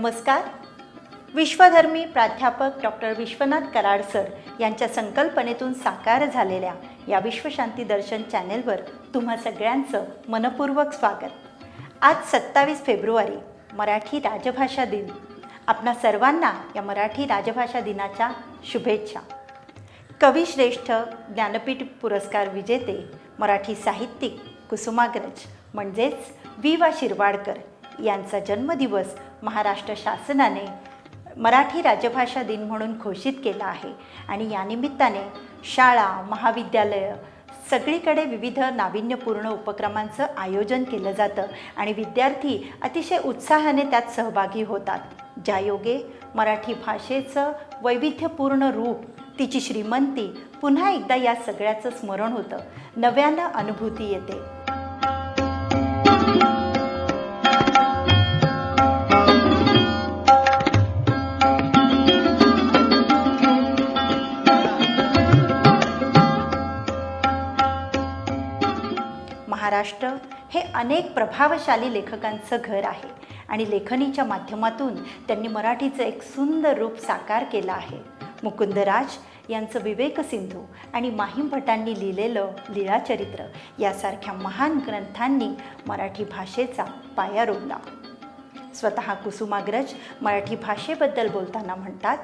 नमस्कार. विश्वधर्मी प्राध्यापक doctor Vishwanath Karad sir यांच्या संकल्पनेतून साकार झालेल्या या विश्वशांती दर्शन चॅनेलवर तुम्हा सगळ्यांचं मनपूर्वक स्वागत. आज सत्तावीस फेब्रुवारी मराठी राजभाषा दिन. आपणा सर्वांना या मराठी राजभाषा दिनाच्या शुभेच्छा. कविश्रेष्ठ ज्ञानपीठ पुरस्कार विजेते मराठी साहित्यिक कुसुमाग्रज म्हणजेच वि वा शिरवाडकर यांचा जन्मदिवस महाराष्ट्र शासनाने मराठी राजभाषा दिन म्हणून घोषित केला आहे. आणि या निमित्ताने शाळा महाविद्यालयं सगळीकडे विविध नाविन्यपूर्ण उपक्रमांचं आयोजन केलं जातं आणि विद्यार्थी अतिशय उत्साहाने त्यात सहभागी होतात. ज्यायोगे मराठी भाषेचं वैविध्यपूर्ण रूप तिची श्रीमंती पुन्हा एकदा या सगळ्याचं स्मरण होतं. नव्यानं अनुभूती येते. महाराष्ट्र हे अनेक प्रभावशाली लेखकांचं घर आहे. आणि लेखनीच्या माध्यमातून त्यांनी मराठीचं एक सुंदर रूप साकार केलं आहे. मुकुंदराज यांचं विवेक सिंधू आणि माहीम भटांनी लिहिलेलं लीळाचरित्र यासारख्या महान ग्रंथांनी मराठी भाषेचा पाया रोवला. स्वतः कुसुमाग्रज मराठी भाषेबद्दल बोलताना म्हणतात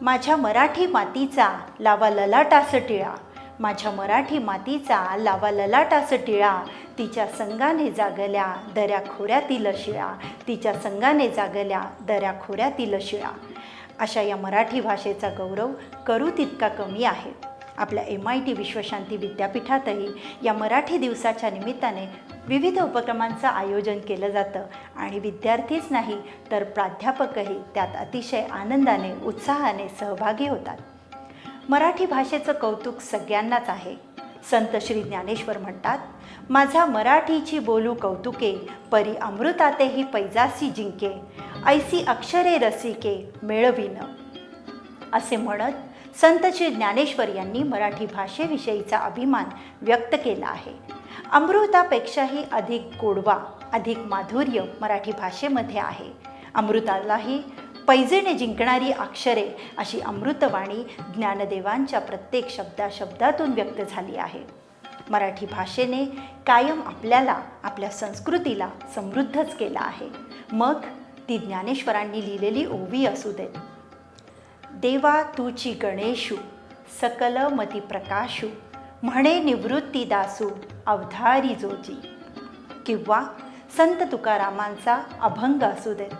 माझ्या मराठी मातीचा लावा ललाटास टिळा माझ्या मराठी मातीचा लावा ललाटास टिळा. तिच्या संघाने जागल्या दऱ्या खोऱ्यातील शिळा. तिच्या संघाने जागल्या दऱ्या खोऱ्यातील शिळा. अशा या मराठी भाषेचा गौरव करू तितका कमी आहे. आपल्या एम आय टी विश्वशांती विद्यापीठातही या मराठी दिवसाच्या निमित्ताने विविध उपक्रमांचं आयोजन केलं जातं. आणि विद्यार्थीच नाही तर प्राध्यापकही त्यात अतिशय आनंदाने उत्साहाने सहभागी होतात. मराठी भाषेचं कौतुक सगळ्यांनाच आहे. संत श्री ज्ञानेश्वर म्हणतात माझा मराठीची बोलू कौतुके परी अमृतातेही पैजासी जिंके ऐसी अक्षरे रसिके मेळविन. असे म्हणत संत श्री ज्ञानेश्वर यांनी मराठी भाषेविषयीचा अभिमान व्यक्त केला आहे. अमृतापेक्षाही अधिक गोडवा अधिक माधुर्य मराठी भाषेमध्ये आहे. अमृतालाही पैजेने जिंकणारी अक्षरे अशी अमृतवाणी ज्ञानदेवांच्या प्रत्येक शब्दाशब्दातून व्यक्त झाली आहे. मराठी भाषेने कायम आपल्याला आपल्या संस्कृतीला समृद्धच केला आहे. मग ती ज्ञानेश्वरांनी लिहिलेली ओवी असू देत देवा तुची गणेशू सकल मती प्रकाशू म्हणे निवृत्ती दासू अवधारी जोजी. किंवा संत तुकारामांचा अभंग असू देत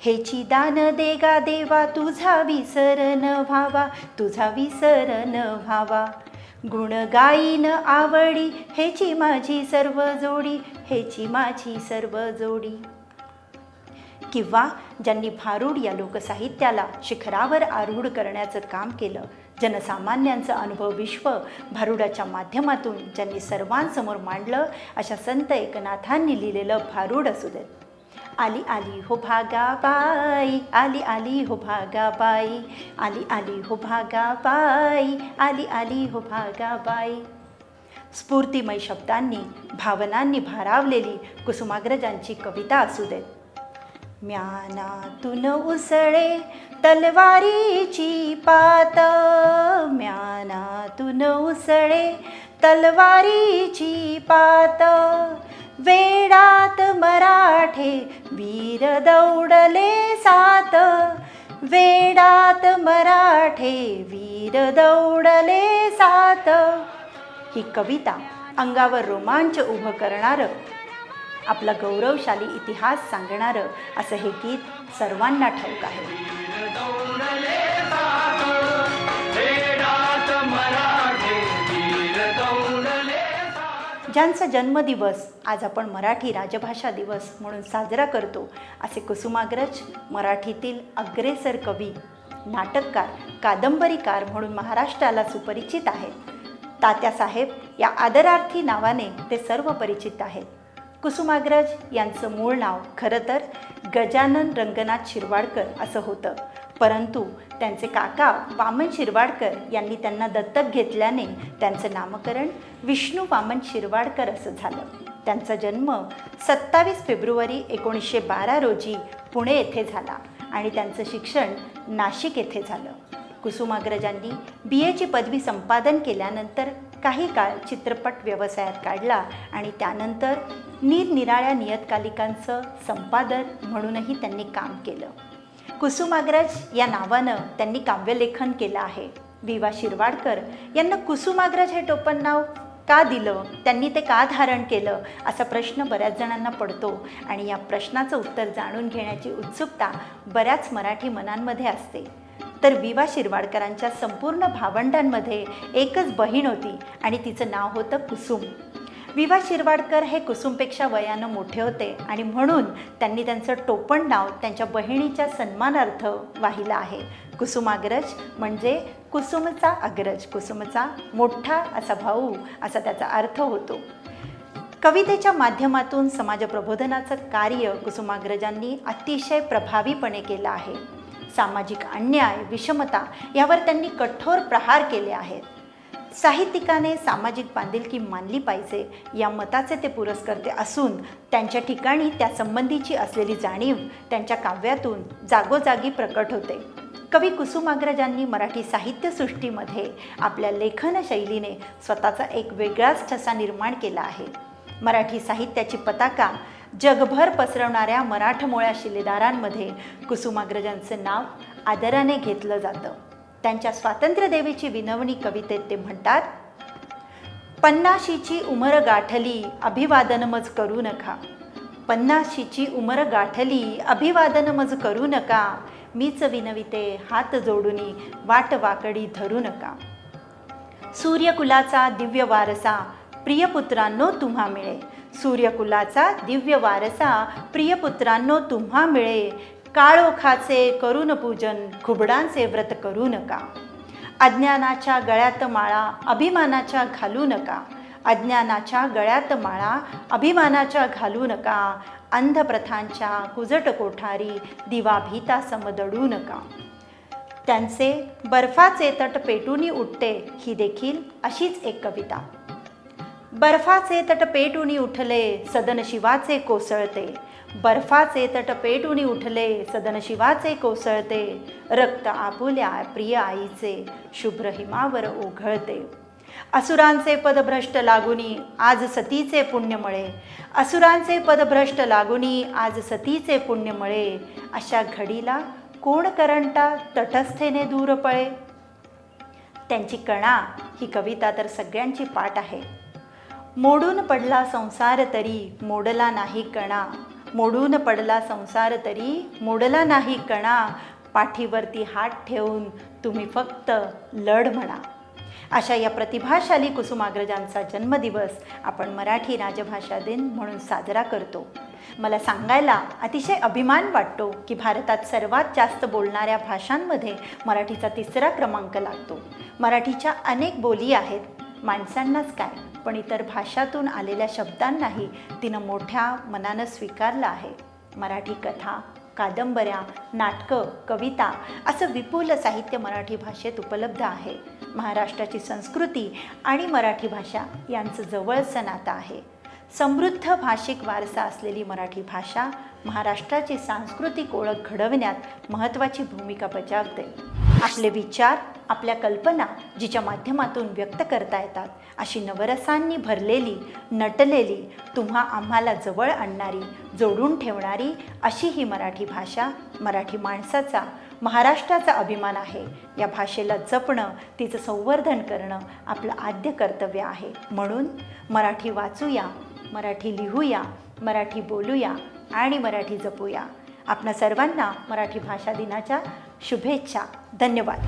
हेची दान देगा देवा तुझा विसर न व्हावा तुझा विसर न व्हावा. गुण गाईन आवडी हेची माझी सर्व जोडी हेची माझी सर्व जोडी. किंवा ज्यांनी भारूड या लोकसाहित्याला शिखरावर आरूढ करण्याचं काम केलं जनसामान्यांचं अनुभव विश्व भारुडाच्या माध्यमातून ज्यांनी सर्वांसमोर मांडलं अशा संत एकनाथांनी लिहिलेलं भारूड असू देत. आली आली हो भागाबाई आली आली हो भागाबाई आली आली हो भागाबाई आली आली हो भागाबाई स्फूर्तिमय शब्दांनी भावनांनी भारावलेली कुसुमाग्रजांची कविता असू देत. म्यानातून उसळे तलवारीची पात. म्यानातून उसळे तलवारीची पात. वेडात मराठे वीर दौडले सात. वेडात मराठे वीर दौडले सात. ही कविता अंगावर रोमांच उभं करणारं आपला गौरवशाली इतिहास सांगणारं असं हे गीत सर्वांना ठाऊक आहे. राजांचा जन्मदिवस आज आपण मराठी राजभाषा दिवस म्हणून साजरा करतो असे कुसुमाग्रज मराठीतील अग्रेसर कवी नाटककार कादंबरीकार म्हणून महाराष्ट्राला सुपरिचित आहेत. तात्यासाहेब या आदरार्थी नावाने ते सर्व परिचित आहेत. कुसुमाग्रज यांचं मूळ नाव खरं तर गजानन रंगनाथ शिरवाडकर असं होतं. परंतु त्यांचे काका वामन शिरवाडकर यांनी त्यांना दत्तक घेतल्याने त्यांचं नामकरण विष्णू वामन शिरवाडकर असं झालं. त्यांचा जन्म सत्तावीस फेब्रुवारी एकोणीसशे बारा रोजी पुणे येथे झाला आणि त्यांचं शिक्षण नाशिक येथे झालं. कुसुमाग्रजांनी बी एची पदवी संपादन केल्यानंतर काही काळ चित्रपट व्यवसायात काढला आणि त्यानंतर निरनिराळ्या नियतकालिकांचं संपादन म्हणूनही त्यांनी काम केलं. कुसुमाग्रज या नावानं त्यांनी काव्यलेखन केलं आहे. विवा शिरवाडकर यांना कुसुमाग्रज हे टोपण नाव का दिलं? त्यांनी ते का धारण केलं? असा प्रश्न बऱ्याच जणांना पडतो आणि या प्रश्नाचं उत्तर जाणून घेण्याची उत्सुकता बऱ्याच मराठी मनांमध्ये असते. तर विवा शिरवाडकरांच्या संपूर्ण भावंडांमध्ये एकच बहीण होती आणि तिचं नाव होतं कुसुम. विवा शिरवाडकर हे कुसुमपेक्षा वयानं मोठे होते आणि म्हणून त्यांनी त्यांचं टोपण नाव त्यांच्या बहिणीच्या सन्मानार्थ वाहिलं आहे. कुसुमाग्रज म्हणजे कुसुमचा अग्रज कुसुमचा मोठा असा भाऊ असा त्याचा अर्थ होतो. कवितेच्या माध्यमातून समाज प्रबोधनाचं कार्य कुसुमाग्रजांनी अतिशय प्रभावीपणे केलं आहे. सामाजिक अन्याय विषमता यावर त्यांनी कठोर प्रहार केले आहेत. साहित्यिकाने सामाजिक बांधिलकी मानली पाहिजे या मताचे ते पुरस्कर्ते असून त्यांच्या ठिकाणी त्या संबंधीची असलेली जाणीव त्यांच्या काव्यातून जागोजागी प्रकट होते. कवी कुसुमाग्रजांनी मराठी साहित्यसृष्टीमध्ये आपल्या लेखनशैलीने स्वतःचा एक वेगळाच ठसा निर्माण केला आहे. मराठी साहित्याची पताका जगभर पसरवणाऱ्या मराठमोळ्या शिलेदारांमध्ये कुसुमाग्रजांचं नाव आदराने घेतलं जातं. त्यांच्या स्वातंत्र्यदेवीची विनवणी कवितेत ते म्हणतात पन्नाशीची उमर गाठली अभिवादन मज करू नका. पन्नाशीची उमर गाठली अभिवादन मज करू नका. मीच विनविते हात जोडूनी वाट वाकडी धरू नका. सूर्यकुलाचा दिव्य वारसा प्रियपुत्रांनो तुम्हा मिळे. सूर्यकुलाचा दिव्य वारसा प्रियपुत्रांनो तुम्हा मिळे. काळोखाचे करून पूजन खुबडांचे व्रत करू नका. अज्ञानाच्या गळ्यात माळा अभिमानाच्या घालू नका. अज्ञानाच्या गळ्यात माळा अभिमानाच्या घालू नका. अंधप्रथांच्या कुजट कोठारी दिवा भीता समदडू नका. त्यांचे बर्फाचे तट पेटूनी उठते ही देखील अशीच एक कविता. बर्फाचे तट पेटूनी उठले सदन शिवाचे कोसळते. बर्फाचे तट पेटूनी उठले सदन शिवाचे कोसळते. रक्त आपुल्या प्रिय आईचे शुभ्र हिमावर ओघळते. असुरांचे पदभ्रष्ट लागुनी आज सतीचे पुण्यमळे असुरांचे पदभ्रष्ट लागुनी आज सतीचे पुण्यमळे अशा घडीला कोण करंटा तटस्थेने दूर पळे? त्यांची कणा ही कविता तर सगळ्यांची पाठ आहे. मोडून पडला संसार तरी मोडला नाही कणा. मोडून पडला संसार तरी मोडला नाही कणा. पाठीवरती हात ठेवून तुम्ही फक्त लढ म्हणा. अशा या प्रतिभाशाली कुसुमाग्रजांचा जन्मदिवस आपण मराठी राजभाषा दिन म्हणून साजरा करतो. मला सांगायला अतिशय अभिमान वाटतो की भारतात सर्वात जास्त बोलणाऱ्या भाषांमध्ये मराठीचा तिसरा क्रमांक लागतो. मराठीच्या अनेक बोली आहेत. माणसांनाच काय? पण इतर भाषातून आलेल्या शब्दांनाही तिनं मोठ्या मनानं स्वीकारलं आहे. मराठी कथा कादंबऱ्या नाटकं कविता असं विपुल साहित्य मराठी भाषेत उपलब्ध आहे. महाराष्ट्राची संस्कृती आणि मराठी भाषा यांचं जवळचं नातं आहे. समृद्ध भाषिक वारसा असलेली मराठी भाषा महाराष्ट्राची सांस्कृतिक ओळख घडवण्यात महत्त्वाची भूमिका बजावते. आपले विचार आपल्या कल्पना जिच्या माध्यमातून व्यक्त करता येतात. अशी नवरसांनी भरलेली नटलेली तुम्हा आम्हाला जवळ आणणारी जोडून ठेवणारी अशी ही मराठी भाषा मराठी माणसाचा महाराष्ट्राचा अभिमान आहे. या भाषेला जपणं तिचं संवर्धन करणं आपलं आद्य कर्तव्य आहे. म्हणून मराठी वाचूया मराठी लिहूया मराठी बोलूया आणि मराठी जपूया. आपणा सर्वांना मराठी भाषा दिनाच्या शुभेच्छा. धन्यवाद.